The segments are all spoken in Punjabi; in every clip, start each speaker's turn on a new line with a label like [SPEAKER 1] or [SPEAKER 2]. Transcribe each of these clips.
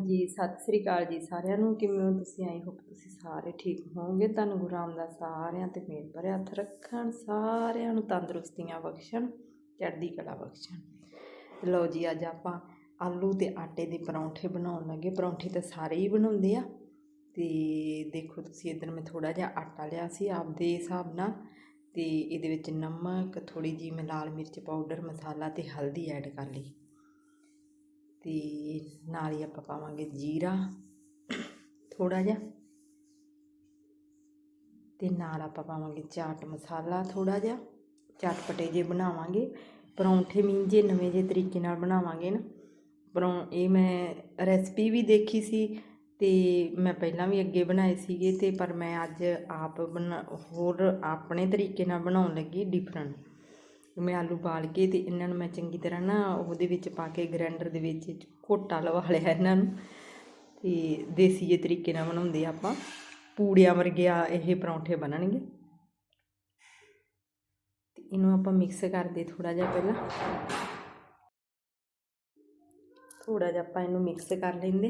[SPEAKER 1] ਜੀ, ਸਤਿ ਸ੍ਰੀ ਅਕਾਲ ਜੀ ਸਾਰਿਆਂ ਨੂੰ। ਕਿਵੇਂ ਹੋ ਤੁਸੀਂ? ਆਈ ਹੋਪ ਤੁਸੀਂ ਸਾਰੇ ਠੀਕ ਹੋਵੋਗੇ। ਤੁਹਾਨੂੰ ਗੁਰੂ ਰਾਮਦਾਸ ਸਾਰਿਆਂ ਤੇ ਮੇਰ ਭਰਿਆ ਹੱਥ ਰੱਖਣ। ਸਾਰਿਆਂ ਨੂੰ ਤੰਦਰੁਸਤੀਆਂ ਬਖਸ਼ਣ, ਚੜ੍ਹਦੀ ਕਲਾ ਬਖਸ਼ਣ। ਲਓ ਜੀ, ਅੱਜ ਆਪਾਂ ਆਲੂ ਤੇ ਆਟੇ ਦੇ ਪਰੌਂਠੇ ਬਣਾਉਣ ਲੱਗੇ। ਪਰੌਂਠੇ ਤਾਂ ਸਾਰੇ ਹੀ ਬਣਾਉਂਦੇ ਆ। ਤੇ ਦੇਖੋ ਤੁਸੀਂ, ਇੱਧਰ ਮੈਂ ਥੋੜਾ ਜਿਹਾ ਆਟਾ ਲਿਆ ਸੀ ਆਪਦੇ ਹਿਸਾਬ ਨਾਲ। ਤੇ ਇਹਦੇ ਵਿੱਚ ਨਮਕ ਥੋੜੀ ਜੀ ਮੈਂ ਲਾਲ ਮਿਰਚ ਪਾਊਡਰ, ਮਸਾਲਾ ਤੇ ਹਲਦੀ ਐਡ ਕਰ ਲਈ। ਅਤੇ ਨਾਲ ਹੀ ਆਪਾਂ ਪਾਵਾਂਗੇ ਜੀਰਾ ਥੋੜਾ ਜਿਹਾ ਤੇ ਨਾਲ ਆਪਾਂ ਪਾਵਾਂਗੇ ਚਾਟ ਮਸਾਲਾ ਥੋੜਾ ਜਿਹਾ। ਚਟਪਟੇ ਜੇ ਬਣਾਵਾਂਗੇ। ਪਰੌਂਠੇ ਮੀਨ ਜੇ ਨਵੇਂ ਜੇ ਤਰੀਕੇ ਨਾਲ ਬਣਾਵਾਂਗੇ ਨਾ। ਪਰੌਂ, ਇਹ ਮੈਂ ਰੈਸਪੀ ਵੀ ਦੇਖੀ ਸੀ ਤੇ ਮੈਂ ਪਹਿਲਾਂ ਵੀ ਅੱਗੇ ਬਣਾਏ ਸੀਗੇ ਤੇ ਪਰ ਮੈਂ ਅੱਜ ਆਪ ਬਣਾ, ਹੋਰ ਆਪਣੇ ਤਰੀਕੇ ਨਾਲ ਬਣਾਉਣ ਲੱਗੀ ਡਿਫਰੈਂਟ ਮੈਂ ਆਲੂ ਬਾਲ ਕੇ ਅਤੇ ਇਹਨਾਂ ਨੂੰ ਮੈਂ ਚੰਗੀ ਤਰ੍ਹਾਂ ਨਾ ਉਹਦੇ ਵਿੱਚ ਪਾ ਕੇ ਗ੍ਰਾਈਂਡਰ ਦੇ ਵਿੱਚ ਘੋਟਾ ਲਵਾ ਲਿਆ ਇਹਨਾਂ ਨੂੰ। ਤੇ ਦੇਸੀ ਜੇ ਤਰੀਕੇ ਨਾਲ ਬਣਾਉਂਦੇ ਆਪਾਂ। ਪੂੜਿਆਂ ਵਰਗੇ ਆ ਇਹ ਪਰੌਂਠੇ ਬਣਨਗੇ। ਤੇ ਇਹਨੂੰ ਆਪਾਂ ਮਿਕਸ ਕਰਦੇ ਥੋੜਾ ਜਿਹਾ ਪਹਿਲਾਂ। ਥੋੜਾ ਜਿਹਾ ਆਪਾਂ ਇਹਨੂੰ ਮਿਕਸ ਕਰ ਲੈਂਦੇ।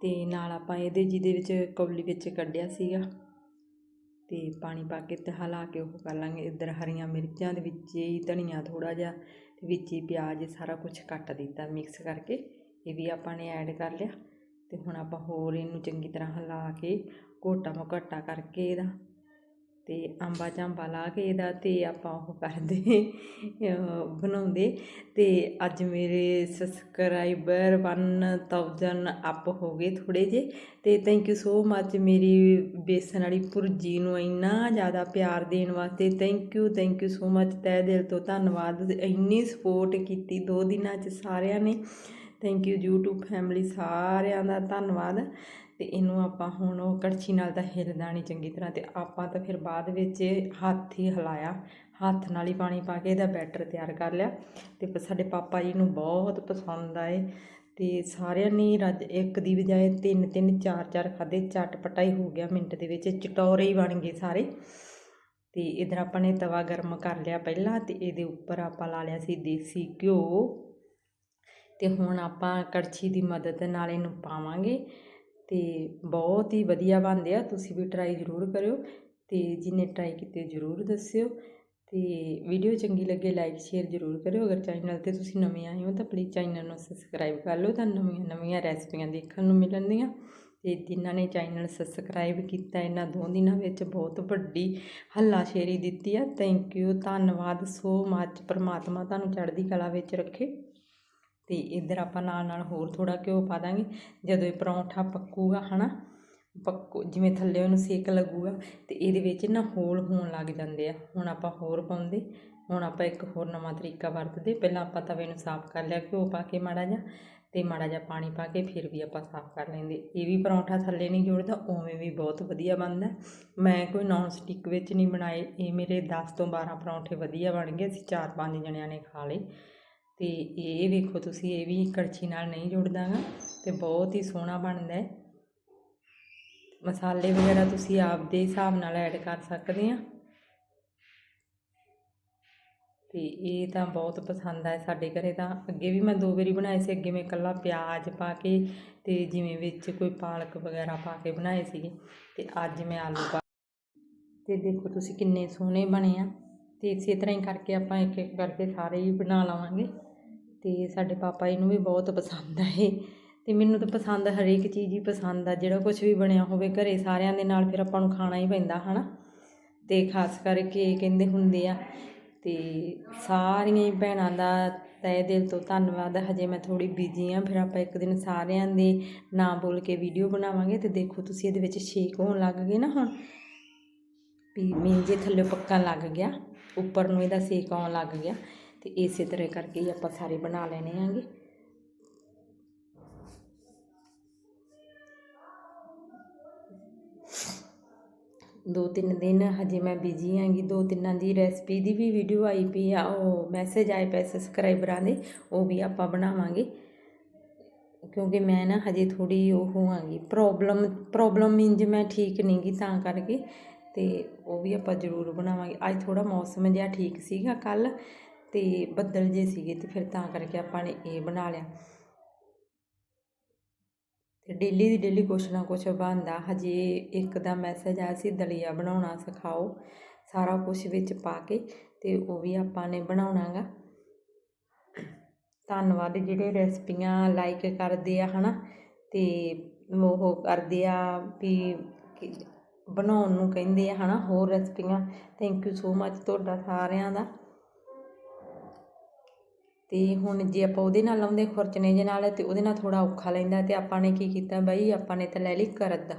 [SPEAKER 1] ਤੇ ਨਾਲ ਆਪਾਂ ਇਹਦੇ ਜਿਹਦੇ ਵਿੱਚ ਕੌਲੀ ਵਿੱਚ ਕੱਢਿਆ ਸੀਗਾ। ਅਤੇ ਪਾਣੀ ਪਾ ਕੇ ਤੇ ਹਿਲਾ ਕੇ ਉਹ ਕਰ ਲਾਂਗੇ। ਇੱਧਰ ਹਰੀਆਂ ਮਿਰਚਾਂ ਦੇ ਵਿੱਚ ਹੀ, ਧਨੀਆ ਥੋੜ੍ਹਾ ਜਿਹਾ ਤੇ ਵਿੱਚ ਹੀ ਪਿਆਜ਼ ਸਾਰਾ ਕੁਛ ਕੱਟ ਦਿੱਤਾ ਮਿਕਸ ਕਰਕੇ। ਇਹ ਵੀ ਆਪਾਂ ਨੇ ਐਡ ਕਰ ਲਿਆ ਅਤੇ ਹੁਣ ਆਪਾਂ ਹੋਰ ਇਹਨੂੰ ਚੰਗੀ ਤਰ੍ਹਾਂ ਹਿਲਾ ਕੇ ਘੋਟਾ ਮੋਟਾ ਕਰਕੇ ਇਹਦਾ ਅਤੇ ਆਂਬਾ ਚਾਂਬਾ ਲਾ ਕੇ ਇਹਦਾ ਅਤੇ ਆਪਾਂ ਉਹ ਕਰਦੇ ਬਣਾਉਂਦੇ। ਅਤੇ ਅੱਜ ਮੇਰੇ ਸਬਸਕ੍ਰਾਈਬਰ 1000 ਅਪ ਹੋ ਗਏ ਥੋੜ੍ਹੇ ਜਿਹੇ। ਅਤੇ ਥੈਂਕ ਯੂ ਸੋ ਮੱਚ ਮੇਰੀ ਬੇਸਣ ਵਾਲੀ ਭੁਰਜੀ ਨੂੰ ਇੰਨਾ ਜ਼ਿਆਦਾ ਪਿਆਰ ਦੇਣ ਵਾਸਤੇ। Thank you thank you so much ਤਹਿ ਦਿਲ ਤੋਂ ਧੰਨਵਾਦ। ਇੰਨੀ ਸਪੋਰਟ ਕੀਤੀ ਦੋ ਦਿਨਾਂ 'ਚ ਸਾਰਿਆਂ ਨੇ। ਥੈਂਕ ਯੂ YouTube ਫੈਮਿਲੀ ਸਾਰਿਆਂ ਦਾ ਧੰਨਵਾਦ। ਤੇ ਇਹਨੂੰ ਆਪਾਂ ਹੁਣ ਉਹ ਕੜਛੀ ਨਾਲ ਤਾਂ ਹਿਲਦਾ ਨਹੀਂ ਚੰਗੀ ਤਰ੍ਹਾਂ ਤੇ ਆਪਾਂ ਤਾਂ ਫਿਰ ਬਾਅਦ ਵਿੱਚ ਹੱਥ ਹੀ ਹਿਲਾਇਆ। ਹੱਥ ਨਾਲ ਹੀ ਪਾਣੀ ਪਾ ਕੇ ਇਹਦਾ ਬੈਟਰ ਤਿਆਰ ਕਰ ਲਿਆ। ਤੇ ਸਾਡੇ ਪਾਪਾ ਜੀ ਨੂੰ ਬਹੁਤ ਪਸੰਦ ਆਏ ਤੇ ਸਾਰਿਆਂ ਨੇ ਰੱਜ ਇੱਕ ਦੀ ਬਜਾਏ ਤਿੰਨ ਤਿੰਨ, ਚਾਰ ਚਾਰ ਖਾਦੇ ਚਟਪਟਾ ਹੀ ਹੋ ਗਿਆ ਮਿੰਟ ਦੇ ਵਿੱਚ। ਚਟੋਰੇ ਹੀ ਬਣ ਗਏ ਸਾਰੇ। ਤੇ ਇਧਰ ਆਪਾਂ ਨੇ ਤਵਾ ਗਰਮ ਕਰ ਲਿਆ ਪਹਿਲਾਂ ਤੇ ਇਹਦੇ ਉੱਪਰ ਆਪਾਂ ਲਾ ਲਿਆ ਸੀ ਦੇਸੀ ਘਿਓ। ਤੇ ਹੁਣ ਆਪਾਂ ਕੜਛੀ ਦੀ ਮਦਦ ਨਾਲ ਇਹਨੂੰ ਪਾਵਾਂਗੇ। ਅਤੇ ਬਹੁਤ ਹੀ ਵਧੀਆ ਬਣਦੇ ਆ, ਤੁਸੀਂ ਵੀ ਟਰਾਈ ਜ਼ਰੂਰ ਕਰਿਓ ਅਤੇ ਜਿਹਨੇ ਟਰਾਈ ਕੀਤੇ ਜ਼ਰੂਰ ਦੱਸਿਓ ਅਤੇ ਵੀਡੀਓ ਚੰਗੀ ਲੱਗੇ ਲਾਈਕ ਸ਼ੇਅਰ ਜ਼ਰੂਰ ਕਰਿਓ, ਅਗਰ ਚੈਨਲ ਤੇ ਤੁਸੀਂ ਨਵੇਂ ਆਏ ਹੋ ਤਾਂ ਪਲੀਜ਼ ਚੈਨਲ ਨੂੰ ਸਬਸਕ੍ਰਾਈਬ ਕਰ ਲਓ ਤਾਂ ਨਵੀਆਂ ਨਵੀਆਂ ਰੈਸਪੀਆਂ ਦੇਖਣ ਨੂੰ ਮਿਲਣਗੀਆਂ ਅਤੇ ਜਿਨ੍ਹਾਂ ਨੇ ਚੈਨਲ ਸਬਸਕ੍ਰਾਈਬ ਕੀਤਾ ਇਹਨਾਂ ਦੋ ਦਿਨਾਂ ਵਿੱਚ ਬਹੁਤ ਵੱਡੀ ਹੱਲਾਸ਼ੇਰੀ ਦਿੱਤੀ ਆ ਥੈਂਕ ਯੂ ਧੰਨਵਾਦ ਸੋ ਮੱਚ ਪਰਮਾਤਮਾ ਤੁਹਾਨੂੰ ਚੜ੍ਹਦੀ ਕਲਾ ਵਿੱਚ ਰੱਖੇ। ਅਤੇ ਇੱਧਰ ਆਪਾਂ ਨਾਲ ਨਾਲ ਹੋਰ ਥੋੜ੍ਹਾ ਘਿਓ ਪਾ ਦਾਂਗੇ। ਜਦੋਂ ਇਹ ਪਰੌਂਠਾ ਪੱਕੂਗਾ ਹੈ ਨਾ ਪੱਕੂ, ਜਿਵੇਂ ਥੱਲੇ ਉਹਨੂੰ ਸੇਕ ਲੱਗੂਗਾ ਅਤੇ ਇਹਦੇ ਵਿੱਚ ਨਾ ਹੋਲ ਹੋਣ ਲੱਗ ਜਾਂਦੇ ਆ। ਹੁਣ ਆਪਾਂ ਹੋਰ ਪਾਉਂਦੇ, ਹੁਣ ਆਪਾਂ ਇੱਕ ਹੋਰ ਨਵਾਂ ਤਰੀਕਾ ਵਰਤਦੇ। ਪਹਿਲਾਂ ਆਪਾਂ ਤਵੇ ਨੂੰ ਸਾਫ਼ ਕਰ ਲਿਆ, ਘਿਓ ਪਾ ਕੇ ਮਾੜਾ ਜਿਹਾ ਅਤੇ ਮਾੜਾ ਜਿਹਾ ਪਾਣੀ ਪਾ ਕੇ ਫਿਰ ਵੀ ਆਪਾਂ ਸਾਫ਼ ਕਰ ਲੈਂਦੇ। ਇਹ ਵੀ ਪਰੌਂਠਾ ਥੱਲੇ ਨਹੀਂ ਜੁੜਦਾ, ਉਵੇਂ ਵੀ ਬਹੁਤ ਵਧੀਆ ਬਣਦਾ। ਮੈਂ ਕੋਈ ਨੌਨ ਸਟਿਕ ਵਿੱਚ ਨਹੀਂ ਬਣਾਏ। ਇਹ ਮੇਰੇ 10 ਤੋਂ 12 ਪਰੌਂਠੇ ਵਧੀਆ ਬਣ ਗਏ, ਅਸੀਂ 4-5 ਜਣਿਆਂ ਨੇ ਖਾ ਲਏ। ਅਤੇ ਇਹ ਵੇਖੋ ਤੁਸੀਂ, ਇਹ ਵੀ ਕੜਛੀ ਨਾਲ ਨਹੀਂ ਜੁੜਦਾ ਗਾ ਅਤੇ ਬਹੁਤ ਹੀ ਸੋਹਣਾ ਬਣਦਾ ਹੈ। ਮਸਾਲੇ ਵਗੈਰਾ ਤੁਸੀਂ ਆਪਦੇ ਹਿਸਾਬ ਨਾਲ ਐਡ ਕਰ ਸਕਦੇ ਆ। ਤੇ ਇਹ ਤਾਂ ਬਹੁਤ ਪਸੰਦ ਆਇਆ ਸਾਡੇ ਘਰੇ ਤਾਂ। ਅੱਗੇ ਵੀ ਮੈਂ ਦੋ ਵਾਰੀ ਬਣਾਏ ਸੀ, ਅੱਗੇ ਮੈਂ ਇਕੱਲਾ ਪਿਆਜ਼ ਪਾ ਕੇ ਤੇ ਜਿਵੇਂ ਵਿੱਚ ਕੋਈ ਪਾਲਕ ਵਗੈਰਾ ਪਾ ਕੇ ਬਣਾਏ ਸੀਗੇ ਤੇ ਅੱਜ ਮੈਂ ਆਲੂ ਪਾ ਤੇ ਦੇਖੋ ਤੁਸੀਂ ਕਿੰਨੇ ਸੋਹਣੇ ਬਣੇ ਆ ਤੇ ਇਸੇ ਤਰ੍ਹਾਂ ਹੀ ਕਰਕੇ ਆਪਾਂ ਇੱਕ ਇੱਕ ਕਰਕੇ ਸਾਰੇ ਹੀ ਬਣਾ ਲਵਾਂਗੇ। ਅਤੇ ਸਾਡੇ ਪਾਪਾ ਜੀ ਨੂੰ ਵੀ ਬਹੁਤ ਪਸੰਦ ਆ ਇਹ। ਤੇ ਮੈਨੂੰ ਤਾਂ ਪਸੰਦ ਹਰੇਕ ਚੀਜ਼ ਹੀ ਪਸੰਦ ਆ, ਜਿਹੜਾ ਕੁਝ ਵੀ ਬਣਿਆ ਹੋਵੇ ਘਰੇ ਸਾਰਿਆਂ ਦੇ ਨਾਲ ਫਿਰ ਆਪਾਂ ਨੂੰ ਖਾਣਾ ਹੀ ਪੈਂਦਾ ਹੈ ਨਾ ਅਤੇ ਖਾਸ ਕਰਕੇ ਕਹਿੰਦੇ ਹੁੰਦੇ ਆ ਅਤੇ ਸਾਰੀਆਂ ਹੀ ਭੈਣਾਂ ਦਾ ਤਹਿ ਦਿਲ ਤੋਂ ਧੰਨਵਾਦ ਹਜੇ ਮੈਂ ਥੋੜੀ ਬਿਜ਼ੀ ਆ, ਫਿਰ ਆਪਾਂ ਇੱਕ ਦਿਨ ਸਾਰਿਆਂ ਦੇ ਨਾਂ ਬੋਲ ਕੇ ਵੀਡੀਓ ਬਣਾਵਾਂਗੇ ਤੇ ਦੇਖੋ ਤੁਸੀਂ ਇਹਦੇ ਵਿੱਚ ਛੇਕ ਹੋਣ ਲੱਗ ਗਏ ਨਾ ਹੁਣ? ਵੀ ਮੀਨ ਜੇ ਥੱਲੇ ਪੱਕਾ ਲੱਗ ਗਿਆ, ਉੱਪਰ ਨੂੰ ਇਹਦਾ ਸੇਕ ਆਉਣ ਲੱਗ ਗਿਆ। ਤੇ ਇਸੇ ਤਰ੍ਹਾਂ ਕਰਕੇ ਹੀ ਆਪਾਂ ਸਾਰੇ ਬਣਾ ਲੈਣੇ ਆਂਗੇ ਦੋ ਤਿੰਨ ਦਿਨ ਹਜੇ ਮੈਂ ਬਿਜ਼ੀ ਆਂਗੀ ਦੋ ਤਿੰਨਾਂ ਦੀ ਰੈਸਪੀ ਦੀ ਵੀ ਵੀਡੀਓ ਆਈ ਪਈ ਆ, ਉਹ ਮੈਸੇਜ ਆਏ ਪਏ ਸਬਸਕ੍ਰਾਈਬਰਾਂ ਦੇ, ਉਹ ਵੀ ਆਪਾਂ ਬਣਾਵਾਂਗੇ। ਕਿਉਂਕਿ ਮੈਂ ਨਾ ਹਜੇ ਥੋੜੀ ਉਹ ਆਂਗੀ ਪ੍ਰੋਬਲਮ ਪ੍ਰੋਬਲਮ ਮੀਨਜ ਮੈਂ ਠੀਕ ਨਹੀਂ ਗੀ ਤਾਂ ਕਰਕੇ, ਤੇ ਉਹ ਵੀ ਆਪਾਂ ਜ਼ਰੂਰ ਬਣਾਵਾਂਗੇ। ਅੱਜ ਥੋੜਾ ਮੌਸਮ ਜਿਹਾ ਠੀਕ ਸੀਗਾ ਕੱਲ ਅਤੇ ਬੱਦਲ ਜੇ ਸੀਗੇ ਤੇ ਫਿਰ ਤਾਂ ਕਰਕੇ ਆਪਾਂ ਨੇ ਇਹ ਬਣਾ ਲਿਆ। ਅਤੇ ਡੇਲੀ ਦੀ ਡੇਲੀ ਕੁਛ ਨਾ ਕੁਛ ਬਣਦਾ। ਹਜੇ ਇੱਕ ਦਾ ਮੈਸੇਜ ਆਇਆ ਸੀ, ਦਲੀਆ ਬਣਾਉਣਾ ਸਿਖਾਓ। ਸਾਰਾ ਕੁਝ ਵਿੱਚ ਪਾ ਕੇ ਅਤੇ ਉਹ ਵੀ ਆਪਾਂ ਨੇ ਬਣਾਉਣਾਗਾ। ਧੰਨਵਾਦ ਜਿਹੜੇ ਰੈਸਪੀਆਂ ਲਾਈਕ ਕਰਦੇ ਆ, ਹਨਾ? ਅਤੇ ਉਹ ਕਰਦੇ ਆ ਵੀ ਬਣਾਉਣ ਨੂੰ ਕਹਿੰਦੇ ਆ, ਹਨਾ? ਹੋਰ ਰੈਸਪੀਆਂ। ਥੈਂਕ ਯੂ ਸੋ ਮੱਚ ਤੁਹਾਡਾ ਸਾਰਿਆਂ ਦਾ। ਅਤੇ ਹੁਣ ਜੇ ਆਪਾਂ ਉਹਦੇ ਨਾਲ ਲਾਉਂਦੇ ਖੁਰਚਣੇ ਜਿਹੇ ਨਾਲ ਤੇ ਉਹਦੇ ਨਾਲ ਥੋੜ੍ਹਾ ਔਖਾ ਲੈਂਦਾ ਅਤੇ ਆਪਾਂ ਨੇ ਕੀ ਕੀਤਾ ਬਈ ਆਪਾਂ ਨੇ ਤਾਂ ਲੈ ਲਈ ਕਰਦ ਦਾ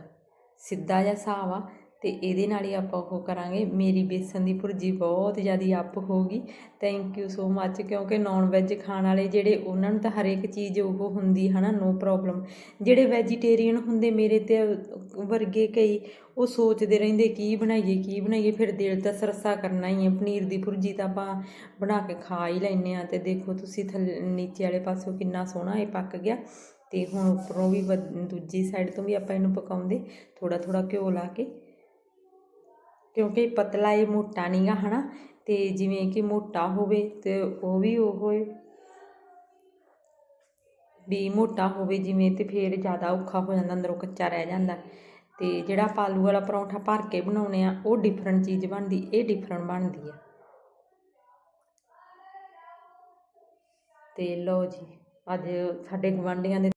[SPEAKER 1] ਸਿੱਧਾ ਜਿਹਾ ਹਿਸਾਬ ਆ। ਅਤੇ ਇਹਦੇ ਨਾਲ ਹੀ ਆਪਾਂ ਉਹ ਕਰਾਂਗੇ। ਮੇਰੀ ਬੇਸਨ ਦੀ ਭੁਰਜੀ ਬਹੁਤ ਜ਼ਿਆਦਾ ਅੱਪ ਹੋ ਗਈ। ਥੈਂਕ ਯੂ ਸੋ ਮੱਚ ਕਿਉਂਕਿ ਨੌਨ ਵੈੱਜ ਖਾਣ ਵਾਲੇ ਜਿਹੜੇ ਉਹਨਾਂ ਨੂੰ ਤਾਂ ਹਰੇਕ ਚੀਜ਼ ਉਹ ਹੁੰਦੀ ਹੈ ਨਾ ਨੋ ਪ੍ਰੋਬਲਮ ਜਿਹੜੇ ਵੈਜੀਟੇਰੀਅਨ ਹੁੰਦੇ ਮੇਰੇ ਤੇ ਵਰਗੇ ਕਈ, ਉਹ ਸੋਚਦੇ ਰਹਿੰਦੇ, ਕੀ ਬਣਾਈਏ ਕੀ ਬਣਾਈਏ? ਫਿਰ ਦਿਲ ਤਾਂ ਸਰਸਾ ਕਰਨਾ ਹੀ ਹੈ। ਪਨੀਰ ਦੀ ਭੁਰਜੀ ਤਾਂ ਆਪਾਂ ਬਣਾ ਕੇ ਖਾ ਹੀ ਲੈਨੇ ਆ ਤੇ ਦੇਖੋ ਤੁਸੀਂ ਥੱਲੇ, ਨੀਚੇ ਵਾਲੇ ਪਾਸੋਂ ਕਿੰਨਾ ਸੋਹਣਾ ਇਹ ਪੱਕ ਗਿਆ। ਤੇ ਹੁਣ ਉੱਪਰੋਂ ਵੀ ਵ- ਦੂਜੀ ਸਾਈਡ ਤੋਂ ਵੀ ਆਪਾਂ ਇਹਨੂੰ ਪਕਾਉਂਦੇ। ਥੋੜਾ ਥੋੜਾ ਘਿਓ ਲਾ ਕੇ ਕਿਉਂਕਿ ਪਤਲਾ ਇਹ ਮੋਟਾ ਨਹੀਂ ਗਾ ਹੈ ਨਾ ਅਤੇ ਜਿਵੇਂ ਕਿ ਮੋਟਾ ਹੋਵੇ ਤੇ ਉਹ ਵੀ ਉਹ ਹੋਏ। ਵੀ ਮੋਟਾ ਹੋਵੇ ਜਿਵੇਂ ਤੇ ਫਿਰ ਜ਼ਿਆਦਾ ਔਖਾ ਹੋ ਜਾਂਦਾ, ਅੰਦਰੋਂ ਕੱਚਾ ਰਹਿ ਜਾਂਦਾ। ਅਤੇ ਜਿਹੜਾ ਆਪਾਂ ਆਲੂ ਵਾਲਾ ਪਰੌਂਠਾ ਭਰ ਕੇ ਬਣਾਉਣੇ ਆ, ਉਹ ਡਿਫਰੈਂਟ ਚੀਜ਼ ਬਣਦੀ, ਇਹ ਡਿਫਰੈਂਟ ਬਣਦੀ ਆ। ਤੇ ਲਓ ਜੀ, ਅੱਜ ਸਾਡੇ ਗਵਾਂਢੀਆਂ ਦੇ